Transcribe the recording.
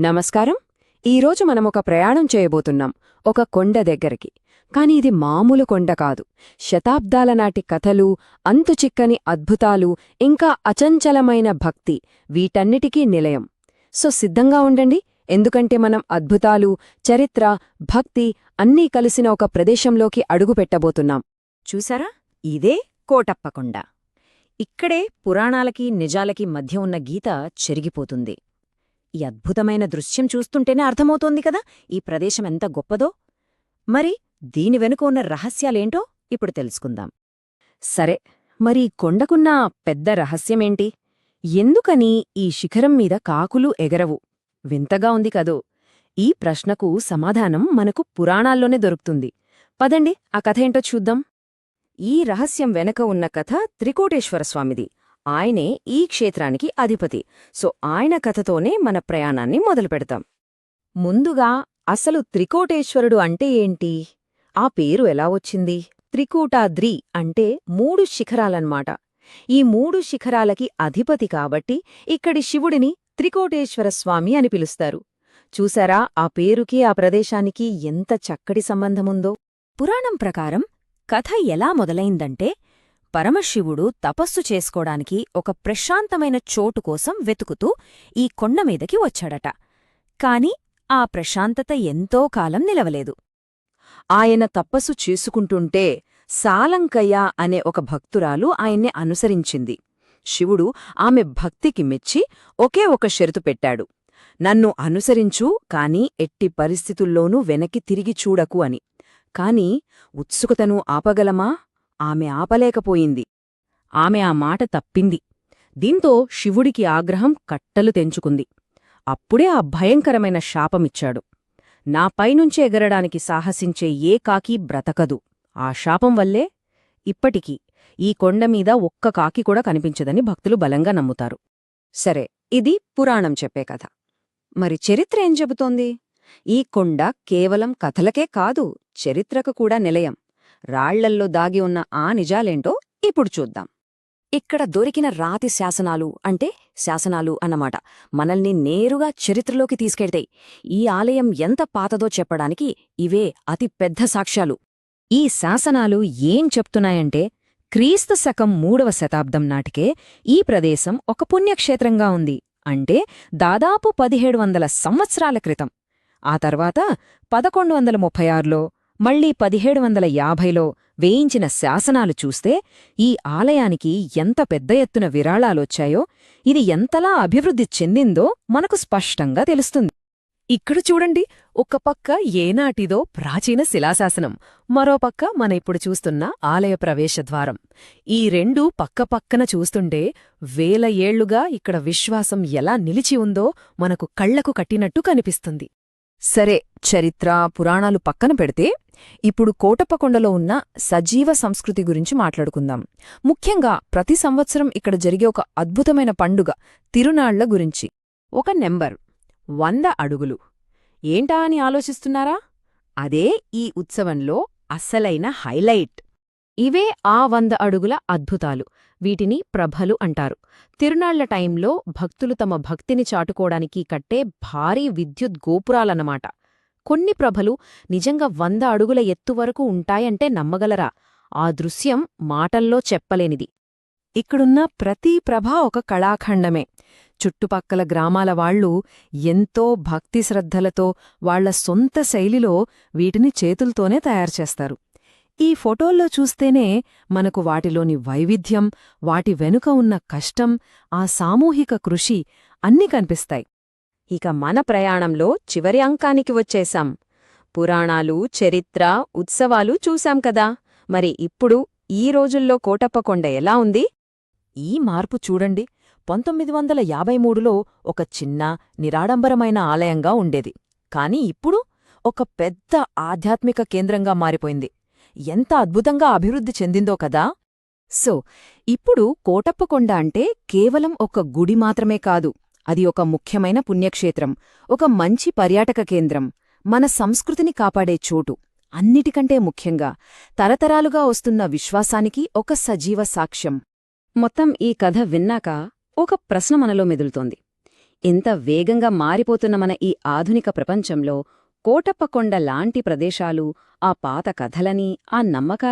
నమస్కారం. ఈరోజు మనం ఒక ప్రయాణం చేయబోతున్నాం. ఒక కొండ దగ్గరికి. కాని ఇది మామూలు కొండ కాదు. శతాబ్దాల నాటి కథలు అంతుచిక్కని అద్భుతాలు ఇంకా అచంచలమైన భక్తి వీటన్నిటికీ నిలయం. సో సిద్ధంగా ఉండండి. ఎందుకంటే మనం అద్భుతాలు చరిత్ర భక్తి అన్నీ కలిసిన ఒక ప్రదేశంలోకి అడుగుపెట్టబోతున్నాం చూసారా? ఇదే కోటప్పకొండ. ఇక్కడే పురాణాలకి నిజాలకి మధ్య ఉన్న గీత చెరిగిపోతుంది. ఈ అద్భుతమైన దృశ్యం చూస్తుంటేనే అర్థమవుతోంది కదా? ఈ ప్రదేశం ఎంత గొప్పదో? మరి దీని వెనుక ఉన్న రహస్యాలేంటో ఇప్పుడు తెలుసుకుందాం. సరే మరి కొండకున్న పెద్ద రహస్యమేంటి? ఎందుకని ఈ శిఖరం మీద కాకులు ఎగరవు? వింతగా ఉంది కదో. ఈ ప్రశ్నకు సమాధానం మనకు పురాణాల్లోనే దొరుకుతుంది. పదండి ఆ కథ ఏంటో చూద్దాం. ఈ రహస్యం వెనక ఉన్న కథ త్రికోటేశ్వరస్వామిది ఆయనే ఈ క్షేత్రానికి అధిపతి. సో ఆయన కథతోనే మన ప్రయాణాన్ని మొదలుపెడతాం. ముందుగా అసలు త్రికోటేశ్వరుడు అంటే ఏంటి? ఆ పేరు ఎలా వచ్చింది? త్రికూటాద్రి అంటే మూడు శిఖరాలన్మాట. ఈ మూడు శిఖరాలకి అధిపతి కాబట్టి ఇక్కడి శివుడిని త్రికోటేశ్వర స్వామి అని పిలుస్తారు. చూసారా ఆ పేరుకి ఆ ప్రదేశానికి ఎంత చక్కటి సంబంధముందో? పురాణం ప్రకారం కథ ఎలా మొదలైందంటే పరమశివుడు తపస్సు చేసుకోడానికి ఒక ప్రశాంతమైన చోటు కోసం వెతుకుతూ ఈ కొండమీదకి వచ్చాడట. కాని ఆ ప్రశాంతత ఎంతో కాలం నిలవలేదు. ఆయన తపస్సు చేసుకుంటుంటే సాలంకయ్య అనే ఒక భక్తురాలు ఆయన్ని అనుసరించింది. శివుడు ఆమె భక్తికి మెచ్చి ఒకే ఒక షరతు పెట్టాడు. నన్ను అనుసరించు కాని ఎట్టి పరిస్థితుల్లోనూ వెనక్కి తిరిగి చూడకు అని. కాని ఉత్సుకతను ఆపగలమా? ఆమె ఆపలేకపోయింది. ఆమె ఆ మాట తప్పింది. దీంతో శివుడికి ఆగ్రహం కట్టలు తెంచుకుంది. అప్పుడే ఆ భయంకరమైన శాపమిచ్చాడు. నాపైనుంచి ఎగరడానికి సాహసించే ఏ కాకి బ్రతకదు. ఆ శాపం వల్లే ఇప్పటికీ ఈ కొండమీద ఒక్క కాకి కూడా కనిపించదని భక్తులు బలంగా నమ్ముతారు. సరే ఇది పురాణం చెప్పే కథ. మరి చరిత్ర ఏం చెబుతోంది? ఈ కొండ కేవలం కథలకే కాదు చరిత్రకు కూడా నిలయం. రాళ్ళల్లో దాగి ఉన్న ఆ నిజాలేంటో ఇప్పుడు చూద్దాం. ఇక్కడ దొరికిన రాతి శాసనాలు అంటే శాసనాలు అన్నమాట. మనల్ని నేరుగా చరిత్రలోకి తీసుకెళ్తాయి. ఈ ఆలయం ఎంత పాతదో చెప్పడానికి ఇవే అతి పెద్ద సాక్ష్యాలు. ఈ శాసనాలు ఏం చెప్తున్నాయంటే క్రీస్తు శకం మూడవ శతాబ్దం నాటికే ఈ ప్రదేశం ఒక పుణ్యక్షేత్రంగా ఉంది. అంటే దాదాపు పదిహేడు వందల సంవత్సరాల క్రితం. ఆ తర్వాత పదకొండు వందల ముప్పై ఆరులో మళ్ళీ పదిహేడు వందల యాభైలో వేయించిన శాసనాలు చూస్తే ఈ ఆలయానికి ఎంత పెద్ద ఎత్తున విరాళాలొచ్చాయో ఇది ఎంతలా అభివృద్ధి చెందిందో మనకు స్పష్టంగా తెలుస్తుంది. ఇక్కడ చూడండి ఒక పక్క ఏనాటిదో ప్రాచీన శిలాశాసనం మరోపక్క మన ఇప్పుడు చూస్తున్న ఆలయ ప్రవేశద్వారం ఈ రెండూ పక్కపక్కన చూస్తుంటే వేల ఏళ్ళుగా ఇక్కడ విశ్వాసం ఎలా నిలిచి ఉందో మనకు కళ్ళకు కట్టినట్టు కనిపిస్తుంది. సరే చరిత్ర పురాణాలు పక్కన పెడితే ఇప్పుడు కోటప్పకొండలో ఉన్న సజీవ సంస్కృతి గురించి మాట్లాడుకుందాం. ముఖ్యంగా ప్రతి సంవత్సరం ఇక్కడ జరిగే ఒక అద్భుతమైన పండుగ తిరునాళ్ళ గురించి. ఒక నెంబర్ వంద అడుగులు. ఏంటా అని ఆలోచిస్తున్నారా? అదే ఈ ఉత్సవంలో అస్సలైన హైలైట్. ఇవే ఆ వంద అడుగుల అద్భుతాలు. వీటిని ప్రభలు అంటారు. తిరునాళ్ళ టైంలో భక్తులు తమ భక్తిని చాటుకోవడానికి కట్టే భారీ విద్యుత్ గోపురాలన్నమాట. కొన్ని ప్రభలు నిజంగా వంద అడుగుల ఎత్తు వరకు ఉంటాయంటే నమ్మగలరా? ఆ దృశ్యం మాటల్లో చెప్పలేనిది. ఇక్కడున్న ప్రతి ప్రభ ఒక కళాఖండమే. చుట్టుపక్కల గ్రామాల వాళ్ళు ఎంతో భక్తి శ్రద్ధలతో వాళ్ళ సొంత శైలిలో వీటిని చేతులతోనే తయారుచేస్తారు ఈ ఫోటోల్లో చూస్తేనే మనకు వాటిలోని వైవిధ్యం వాటి వెనుక ఉన్న కష్టం ఆ సామూహిక కృషి అన్నీ కనిపిస్తాయి. ఇక మన ప్రయాణంలో చివరి అంకానికి వచ్చేశాం. పురాణాలు చరిత్ర ఉత్సవాలు చూశాం కదా. మరి ఇప్పుడు ఈ రోజుల్లో కోటప్పకొండ ఎలా ఉంది? ఈ మార్పు చూడండి. పంతొమ్మిది వందల యాభై మూడులో ఒక చిన్న నిరాడంబరమైన ఆలయంగా ఉండేది. కాని ఇప్పుడు ఒక పెద్ద ఆధ్యాత్మిక కేంద్రంగా మారిపోయింది. ఎంత అద్భుతంగా అభివృద్ధి చెందిందో కదా. సో ఇప్పుడు కోటప్పకొండ అంటే కేవలం ఒక గుడి మాత్రమే కాదు అది ఒక ముఖ్యమైన పుణ్యక్షేత్రం ఒక మంచి పర్యాటక కేంద్రం మన సంస్కృతిని కాపాడే చోటు అన్నిటికంటే ముఖ్యంగా తరతరాలుగా వస్తున్న విశ్వాసానికి ఒక సజీవ సాక్ష్యం. మొత్తం ఈ కథ విన్నాక ఒక ప్రశ్న మనలో మెదులుతోంది. ఇంత వేగంగా మారిపోతున్న మన ఈ ఆధునిక ప్రపంచంలో కోటప్పకొండ లాంటి ప్రదేశాలు ఆ పాత కథలని ఆ నమ్మకాలని